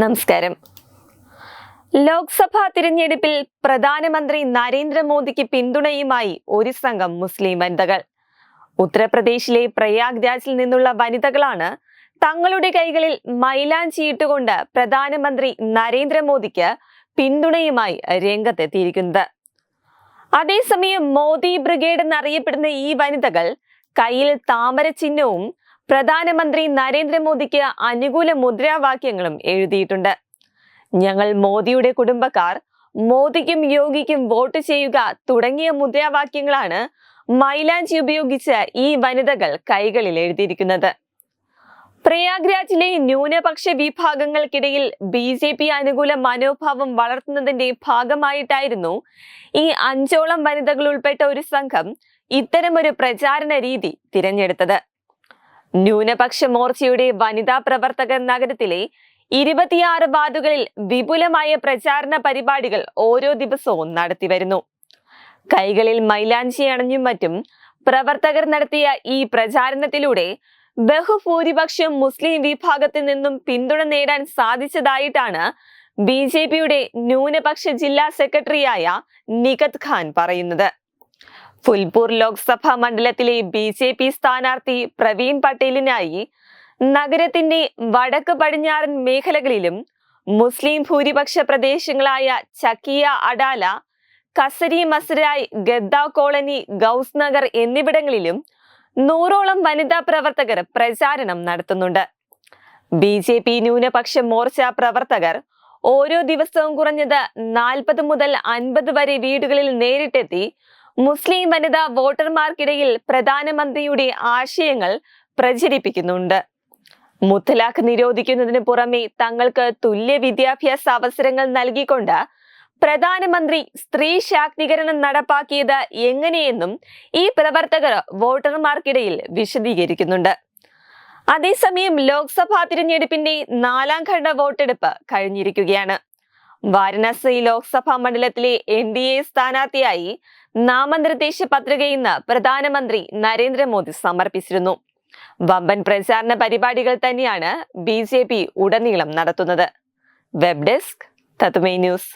നമസ്കാരം. ലോക്സഭാ തിരഞ്ഞെടുപ്പിൽ പ്രധാനമന്ത്രി നരേന്ദ്രമോദിക്ക് പിന്തുണയുമായി ഒരു സംഘം മുസ്ലിം വനിതകൾ. ഉത്തർപ്രദേശിലെ പ്രയാഗ് രാജിൽ നിന്നുള്ള വനിതകളാണ് തങ്ങളുടെ കൈകളിൽ മൈലാഞ്ചിയിട്ടുകൊണ്ട് പ്രധാനമന്ത്രി നരേന്ദ്രമോദിക്ക് പിന്തുണയുമായി രംഗത്തെത്തിയിരിക്കുന്നത്. അതേസമയം മോദി ബ്രിഗേഡ് എന്നറിയപ്പെടുന്ന ഈ വനിതകൾ കയ്യിൽ താമര ചിഹ്നവും പ്രധാനമന്ത്രി നരേന്ദ്രമോദിക്ക് അനുകൂല മുദ്രാവാക്യങ്ങളും എഴുതിയിട്ടുണ്ട്. ഞങ്ങൾ മോദിയുടെ കുടുംബക്കാർ മോദിക്കും യോഗിക്കും വോട്ട് ചെയ്യുക തുടങ്ങിയ മുദ്രാവാക്യങ്ങളാണ് മൈലാഞ്ചി ഉപയോഗിച്ച് ഈ വനിതകൾ കൈകളിൽ എഴുതിയിരിക്കുന്നത്. പ്രയാഗ്രാജിലെ ന്യൂനപക്ഷ വിഭാഗങ്ങൾക്കിടയിൽ ബി ജെ പി അനുകൂല മനോഭാവം വളർത്തുന്നതിന്റെ ഭാഗമായിട്ടായിരുന്നു ഈ അഞ്ചോളം വനിതകൾ ഉൾപ്പെട്ട ഒരു സംഘം ഇത്തരമൊരു പ്രചാരണ രീതി തിരഞ്ഞെടുത്തത്. ന്യൂനപക്ഷ മോർച്ചയുടെ വനിതാ പ്രവർത്തകർ നഗരത്തിലെ ഇരുപത്തിയാറ് വാർഡുകളിൽ വിപുലമായ പ്രചാരണ പരിപാടികൾ ഓരോ ദിവസവും നടത്തിവരുന്നു കൈകളിൽ മൈലാഞ്ചി അണഞ്ഞും മറ്റും പ്രവർത്തകർ നടത്തിയ ഈ പ്രചാരണത്തിലൂടെ ബഹുഭൂരിപക്ഷം മുസ്ലിം വിഭാഗത്തിൽ നിന്നും പിന്തുണ നേടാൻ സാധിച്ചതായിട്ടാണ് ബി ജെ പിയുടെ ന്യൂനപക്ഷ ജില്ലാ സെക്രട്ടറിയായ നികത് ഖാൻ പറയുന്നത്. ഫുൽപൂർ ലോക്സഭാ മണ്ഡലത്തിലെ ബി ജെ പി സ്ഥാനാർത്ഥി പ്രവീൺ പട്ടേലിനായി നഗരത്തിന്റെ വടക്ക് പടിഞ്ഞാറൻ മേഖലകളിലും മുസ്ലിം ഭൂരിപക്ഷ പ്രദേശങ്ങളായ ചക്കിയ അഡാല കസരി മസരായ് ഗദ്ദ കോളനി ഗൗസ് നഗർ എന്നിവിടങ്ങളിലും നൂറോളം വനിതാ പ്രവർത്തകർ പ്രചാരണം നടത്തുന്നുണ്ട്. ബി ജെ പി ന്യൂനപക്ഷ മോർച്ച പ്രവർത്തകർ ഓരോ ദിവസവും കുറഞ്ഞത് നാൽപ്പത് മുതൽ അൻപത് വരെ വീടുകളിൽ നേരിട്ടെത്തി മുസ്ലിം വനിതാ വോട്ടർമാർക്കിടയിൽ പ്രധാനമന്ത്രിയുടെ ആശയങ്ങൾ പ്രചരിപ്പിക്കുന്നുണ്ട്. മുത്തലാഖ് നിരോധിക്കുന്നതിന് പുറമെ തങ്ങൾക്ക് തുല്യ വിദ്യാഭ്യാസ അവസരങ്ങൾ നൽകിക്കൊണ്ട് പ്രധാനമന്ത്രി സ്ത്രീ ശാക്തീകരണം നടപ്പാക്കിയത് എങ്ങനെയെന്നും ഈ പ്രവർത്തകർ വോട്ടർമാർക്കിടയിൽ വിശദീകരിക്കുന്നുണ്ട്. അതേസമയം ലോക്സഭാ തിരഞ്ഞെടുപ്പിന്റെ നാലാം ഘട്ട വോട്ടെടുപ്പ് കഴിഞ്ഞിരിക്കുകയാണ്. വാരണാസി ലോക്സഭാ മണ്ഡലത്തിലെ എൻ ഡി എ സ്ഥാനാർത്ഥിയായി നാമനിർദ്ദേശ പത്രിക ഇന്ന് പ്രധാനമന്ത്രി നരേന്ദ്രമോദി സമർപ്പിച്ചിരുന്നു. വമ്പൻ പ്രചാരണ പരിപാടികൾ തന്നെയാണ് ബി ജെ പി ഉടനീളം നടത്തുന്നത്. വെബ് ഡെസ്ക് തത്മേ ന്യൂസ്.